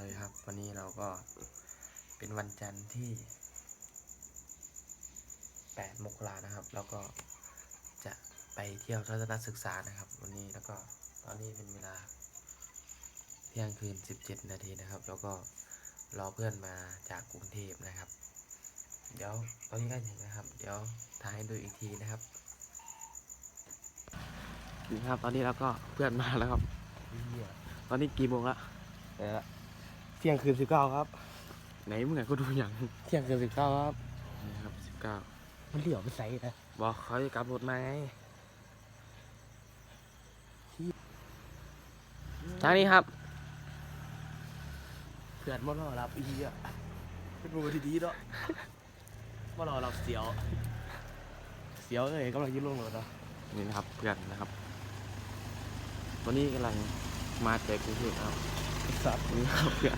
วัสดีครับวันนี้เราก็เป็นวันจันทร์ที่ 8 มกรานะครับ แล้วก็จะไปเที่ยวทัศนศึกษานะครับ วันนี้แล้วก็ตอนนี้เป็นเวลาเที่ยงคืน 17 นาทีนะครับ แล้วก็รอเพื่อนมาจากกรุงเทพนะครับ เดี๋ยวตอนนี้ใกล้ถึงนะครับ เดี๋ยวถ่ายให้ดูอีกทีนะครับนี่ครับ ตอนนี้เราก็เพื่อนมาแล้วครับ ตอนนี้กี่โมงละเที่ยงคืนสิบเก้าครับ ไหนมึงไงก็ดูอย่างเที่ยงคืนสิบเก้าครับนี่ครับสิบเก้ามันเหลี่ยวไปใส่นะบอกเขาจะกลับรถมาไงทางนี้ครับ เพื่อนมารอรับอีอะเป็นมือที่ดีเนาะมารอรับเสียว เสียวเลยกำลังยืนลงรถเนาะนี่นะครับเพื่อนนะครับวันนี้กำลังมาจากกรุงเทพนะครับ สัตว์นี่ครับเพื่อน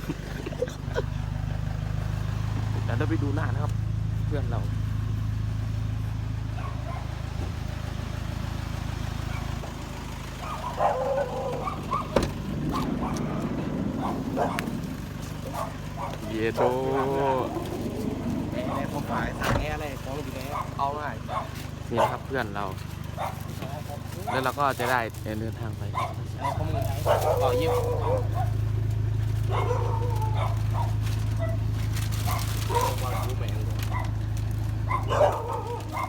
เดี๋ยวเราไปดูหน้านะครับ เพื่อนเราเยโตแอร์ผมขายทางแอร์อะไรของลูกแอร์เอาง่ายนี่นะครับเพื่อนเรา แล้วเราก็จะได้เดินทางไปเอาข้อมือต่อยิบ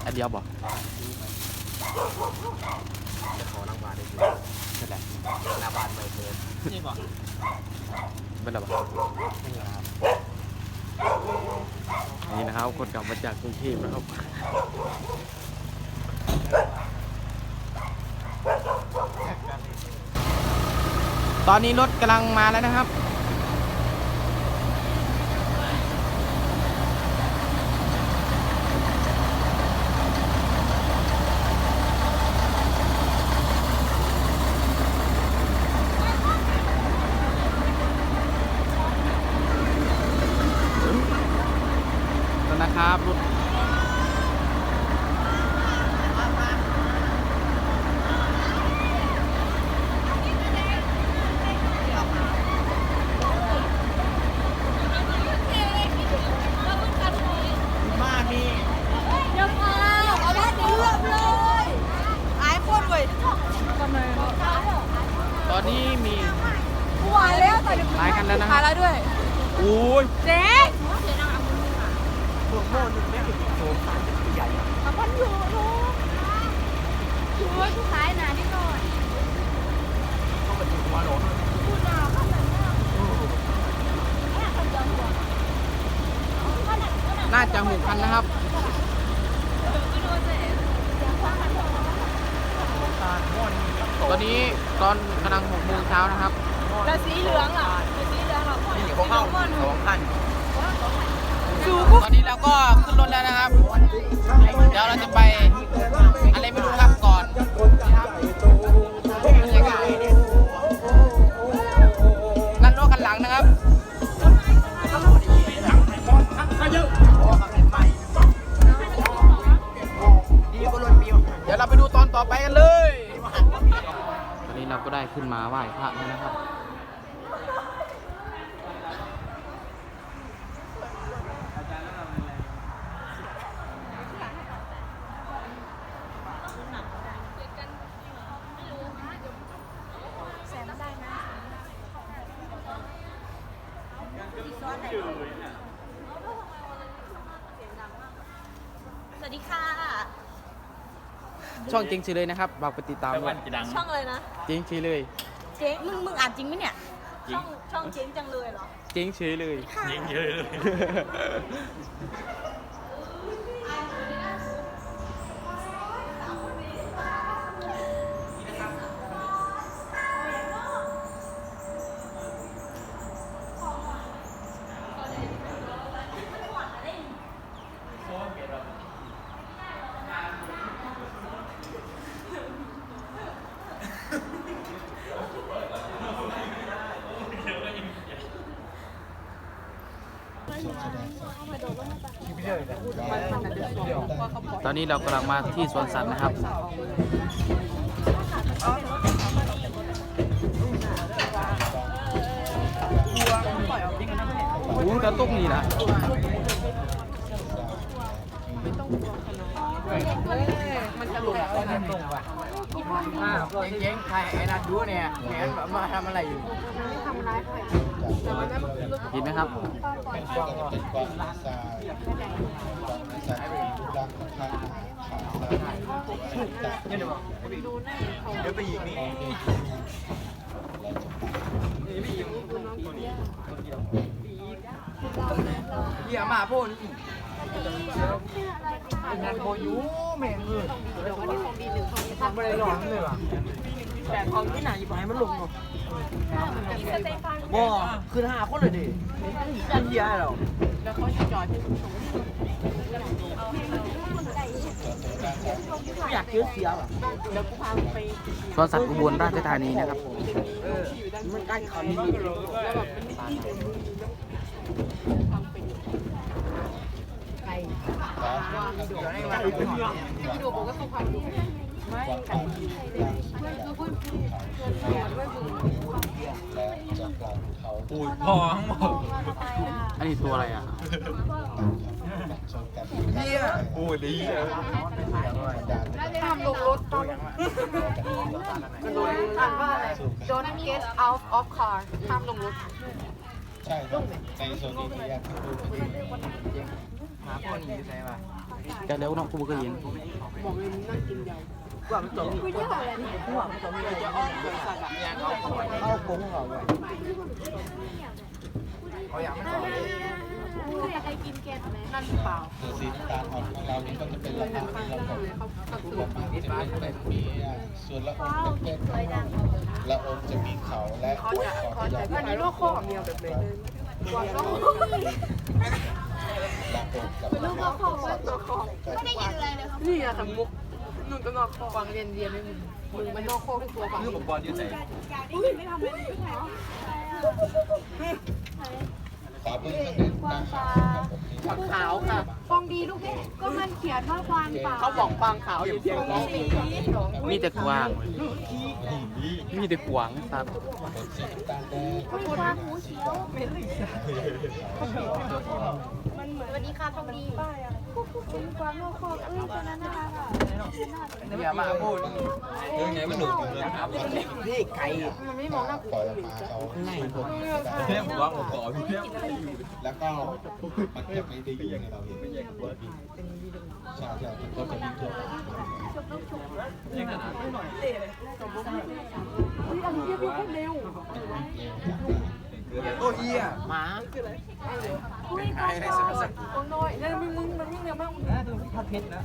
อันเดียวบอกจะขอนั่งบาร์ได้ดีใช่ไหมหน้าบานไม่เกินนี่บอกเป็นไรบอกนี่ครับนี่นะครับคนกลับมาจากกรุงเทพนะครับตอนนี้รถกำลังมาแล้วนะครับ แล้วนะครับรถมามี เดี๋ยวมาเอาด้านนี้เลือกเลยไอ้คนเว้ยทำไม ตอนนี้มี กูหวานแล้วแต่เดี๋ยว หลายคันแล้วนะ หายแล้วด้วย โอ้ย เจ๊ พวกโม่หนึ่งแม่ถึงโซ่ขายจะใหญ่อะ เอาพันอยู่ลูกช่วยผู้ขายหนานิดหน่อย เข้าไปถึงหัวโหลน พูดหนาข้างหลังหน้าแค่คนเดียวหัวข้างหลังข้างหลัง น่าจะหกคันนะครับ ไม่รู้เจ๊เดี๋ยวข้างหลัง ตาม่อนกับโต ตอนนี้ตอนกำลังหกโมงเช้านะครับ แล้ว สีเหลืองอะเป็นสีเหลืองเหรอนี่พวกเข้าสองพันสูกูตอนนี้เราก็ขึ้นรถแล้วนะครับ เดี๋ยวเราจะไปอะไรไม่รู้ครับก่อนนะครับบรรยากาศนั่นรถคันหลังนะครับดีก็รถมิวเดี๋ยวเราไปดูตอนต่อไปกันเลย ตอนนี้เราก็ได้ขึ้นมาไหว้พระแล้วนะครับ แสนได้นะส วัสดีค่ะ ช่องจริงชีเลยนะครับฝากไปติดตามด้วยช่องอะไรนะจริงชีเลยเจ๊งมึงมึงอ่านจริงไหมเนี่ย ช่องช่องเจ๊งจังเลยเหรอจริงชีเลยยิงเยอะเลย ตอนนี้เรากำลังมาที่สวนสัตว์นะครับปล่อยออกอ้จะตกนี่นะมันจะหลุดแล้วนะ ตรงว่ะอ่าเจ๊งๆใครไอ้นัดดูเนี่ยแขนมาทำอะไรอยู่กินไหมครับเป็นกวางเป็นกวางนาซาสัตว์รูปร่างของข้างขาซ้ายตาเดี๋ยวบอกเดี๋ยวไปยิงนี่เหี้ยมาพ่ งานโบยูแม่งเออเดี๋ยววันนี้ของดีหนึ่งของดีสามไม่ได้ร้อนเลยว่ะแต่ของที่ไหนอยู่ไหนมันหลงหรอบ่คืนหาคนเลยดิขึ้นเยอะหรอแล้วเขาจะจอยที่สูงอยากเยอะเสียว่ะแล้วกูพาไปสวนสัตว์อุบลราชธานีนะครับมันใกล้เขาแล้นไม่ดีเนวันนี้ดูบอกว่าสุพรรณไม่ไก่เพื่อนคือเพื่อนเพื่อนเพื่อนเพื่อนเพื่อนและจากกลางเขาปูดพองหมดอันนี้ตัวอะไรอะชนกันเหี้ยปูดดีทำลงรถตอนอ่านว่าอะไร Don't get out of car ทำลงรถ ใช่ครับในโซนนี้ที่แยกคือดูเป็นหาพ่นอยู่ใช่ป่ะจะเร็วน้องกูก็ยินคุยเยอะอะไรเนี่ยเอาโป้งเหรอเขาอยากไม่ขอเลยคุยอะไรกินแกงไหมนั่นเปล่าตัวสีน้ำตาลอ่อนของเรานี่ก็จะเป็นละอองที่เราบอกละอองจะเป็นแบบนี้ส่วนละอองเป็น ละอองจะมีเขาและคอจะอันนี้โลโก้เดียวแบบเลยกวางโลโก้ละองกับลูกลโก้ว่าตัวของไม่ได้ยินอะไรเลยครับนี่อะสมุกหนุ่นก็นอกกวางเรียนเรียนไม่มึงมึงมันโลโก้ที่ตัวกวางคือผมบอลยู่ไหนอุ้ยไม่ทำอะไรไม่ทำขอเบื้องต้นเป็นตาขาวกับผมนี่ขาวค่ะ องดีลูกก็มันเขียนว่าควานป่าเขาบอกฟางขาวอยู่เพียงน้องมีแต่กวาง มีแต่กวางครับเป็นสีน้ำตาลแดงมีควานหูเขียวมันเหมือนวันนี้ค่ะทองดีคุกคุกเป็นควานโลโก้เอ้ยตัวนั้นน่ารักอะเหี้ยมาพ่นเรื่องไงมันหนุกอยู่เลยครับนี่ไก่มันไม่มองหน้าปล่อยออกมาเขาในผมเทียบผมว่าผมขอพี่เทียบแล้วก็มันจะไม่ได้ยิงให้เราเห็นใช่ใช่มันก็จะมีตัวโอ้เหี้ยหมาอุ้ยตัวชอบตัวน้อยแล้วมึงมึงมันวิ่งเร็วมาก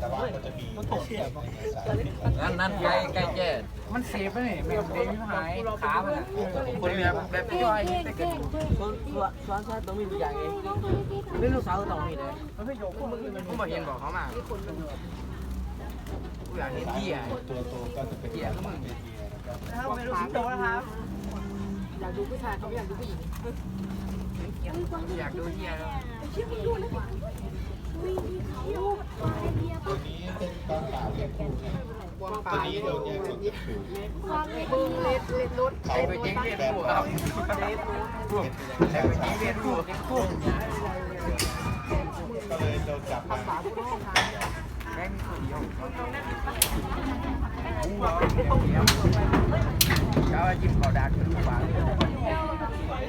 แต่ว่าก็จะมีตัวเทียบในสายนั่นนั่นไก่ไก่แก่ มันเซฟไหมเนี่ยแม่เด็กไม่หายขามันอะคนแบบแบบย่อยเก่งเก่งเก่งส่วนส่วนส่วนชาติต้องมีตัวอย่างเองเล่นลูกสาวต้องมีเลยผมบอกเห็นบอกเขามากูอยากเห็นสายเหี้ยตัวโตก็จะเป็นแบบเป็นเมียนะครับครับไม่รู้สิงโตนะครับอยากดูผู้ชายเขาอยากดูผู้หญิงอยากดูเหี้ยแล้ว เชื่อมึงดูนะอุ้ยเขาควายเบียร์ ตัวนี้เป็นกองป่าเลี้ยงคู่นะ ตัวนี้โดนแยกออกจากฝูงควายบึงเล็ดเล็ดรถเขาไปเป็นเจ๊งเรียนบผู้ว่าครับใช้ภาษาเรียนผู้ก็เลยโดนจับมาแม่งคนเดียวเขาจิ้มเขาดักดูฝัง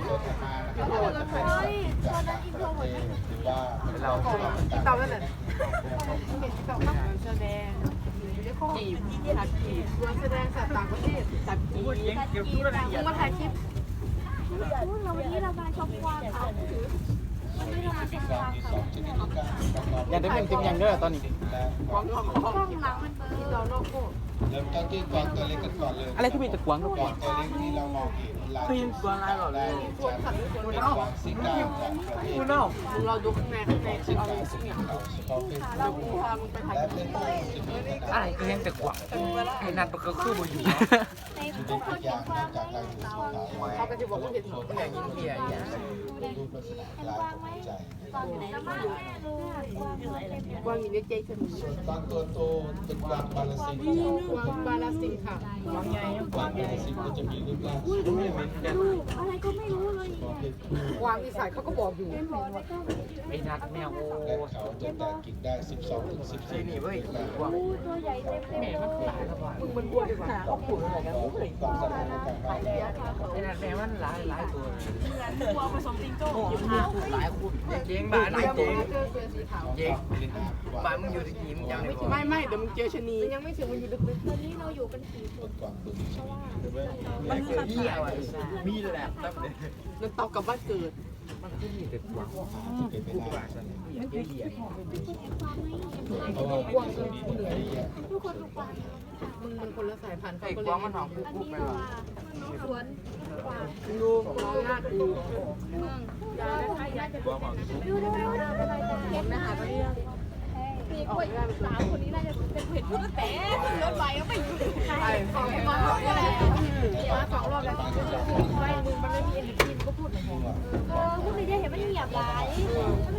โดนจับมานะครับก็จะเป็นจากต่างประเทศหรือว่าเราต่าแล้วเนี่ยเห็นเต่าตั้ จีบสัตว์จีบวันแสดงสัตว์ต่างประเทศสัตว์จีบสัตว์จีบต่างมาถ่ายคลิปเราวันนี้เรามาชมกวางค่ะวันนี้เรามาชมกกวางวางมีสค่ะองชนิดด้วยกันประกอบอย่าได้เป็นเต็มอย่างเด้อตอนนี้และกล้องหลังมันเบอร์เราโลโก้ เริ่มต้นที่กวางตัวเล็กกันก่อนเลยอะไรที่มีแต่กวางก็กกวาวางงตัวเล็กที่เรามองเห็นลายปีนกวางลายหรอได้ชัดเป็นกวางสีกาของประเทศคุณเนาะเราดูข้างในข้างในสีกาสีขาวเฉพาะเป็นเราพามึงไปถ่ายและเป็นตัวจะมีขนาดอะไรก็เห็นแต่กว่าไอ้นั่นก็คือมาอยู่ทุกอย่างนอกจากลายสีขาวเขาก็จะบอกว่าเห็นส่วนอยากยิงเหี้ยอย่างรูปลักษณะคล้ายกับหัวใจ นะตอนอยู่ไหนแล้วบ้านแม่รู้กวางกวางอยู่ในใจฉันส่วนบางตัวโตเป็นกวางบาลาซิงกวางบาลาซิงค่ะกวางบาลาซิงก็จะมีรูปร่างอะไรก็ไม่รู้เลยของเพศผู้กวางอีสานเขาก็บอกอยู่ไอ้นัดแมวโอ้และเขาจะแตกกิ่งได้ 12ถึง14นี่เว้ยนิ้วกวางตัวใหญ่เต็มเลยมึงมันอ้วนดีกว่าเขาปวดอะไรกันมึงเคยความสามารถในการบ้านไอ้นัดแมวมันหลายหลายตัวตัวผสมจิงโจ้หลายคู่เจ๊งบ้านนี่เจ๊งจอเสือสีขาวเจ๊งบ้านมึงอยู่ที่กี่มึงจำได้ป่ะไม่ไม่เดี๋ยวมึงเจอชนียังไม่ถึงมันอยู่ลึกๆตอนนี้เราอยู่กันสี่เป็นกวางบึงมันคือเหี้ยว่ะมีแหละตั้งแต่นั่นเตากับบ้านเกิดมันคือมีแต่หวาง จะเป็นไปได้อยากเหี้ยพราะว่าในเลยไอ้เนี่ยมึงมันคนละสายพันธุ์ไอ้เขาก็กเลวายงมันหอมกุ๊กกุ๊กไปหรอดูมองหน้าดูเห็นนะคะเรื่องมีคนสามคนนี้น่าจะเป็นเห็นพูดตั้งแต่รถไฟก็ไม่อยู่ใช่สองมามาสองรอบแล้วไม่มึงมันไม่มีเอ็นจีนก็พูดเหมือนกันเออพูดไม่ได้เห็นมันเงียบหยียบมันจะ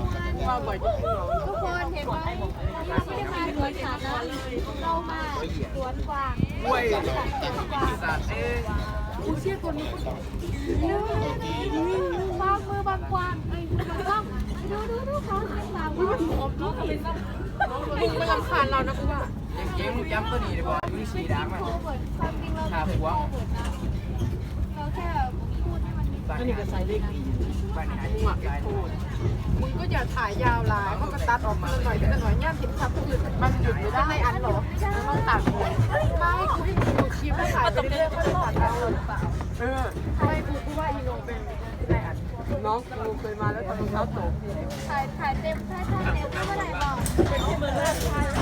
ทุกวันว่าบ่อยจะเป็นเราทุกคนเห็นไหมเราไม่ได้มาสวนสาธารณะเรามาสวนกวางกล้วยปีศาจเอ้ยกูเชื่อคนนี้วางมือบางกวางไอ้บางกวางดูดูดูเขาหางตาอุ้ยมันหอมลูกเป็นมึงไม่รำคาญเรานะกูว่าเจ๊งมึงจำตัวนี้ได้ป่ะมีสีดังมั้ยโคเบิร์ตควาขาพวง โคเบิร์ตนะเราแค่พูด ให้มันมีบ้านนี้ก็ใส่เลขดีบ้านนี้หมึงอะพูดมึงก็อย่าถ่ายยาวลายเขาก็ตัดออกมาหน่อยกันหน่อยย่ามสินค้าผู้อื่นมันหยุดไม่ได้อันหรอมันต้องตัดไม่กูให้ดูคลิปแล้ถ่ายไปเรื่อยๆก็ตัดเอาหรือเปล่าเออไม่กูกูว่าอีโนเป็นได้อันน้องกูเคยมาแล้วทำรองเท้าตกถ่ายถ่ายเต็มถ่ายเต็มไม่เมื่อไหร่บอกเป็นที่มือเลย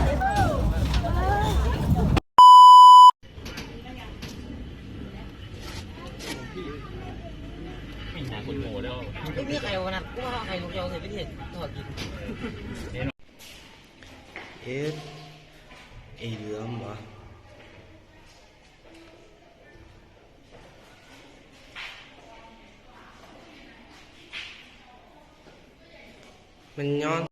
มันย้อน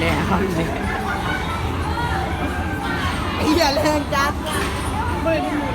แล้วเนี่ยอย่าเล่นจัดไม่ได้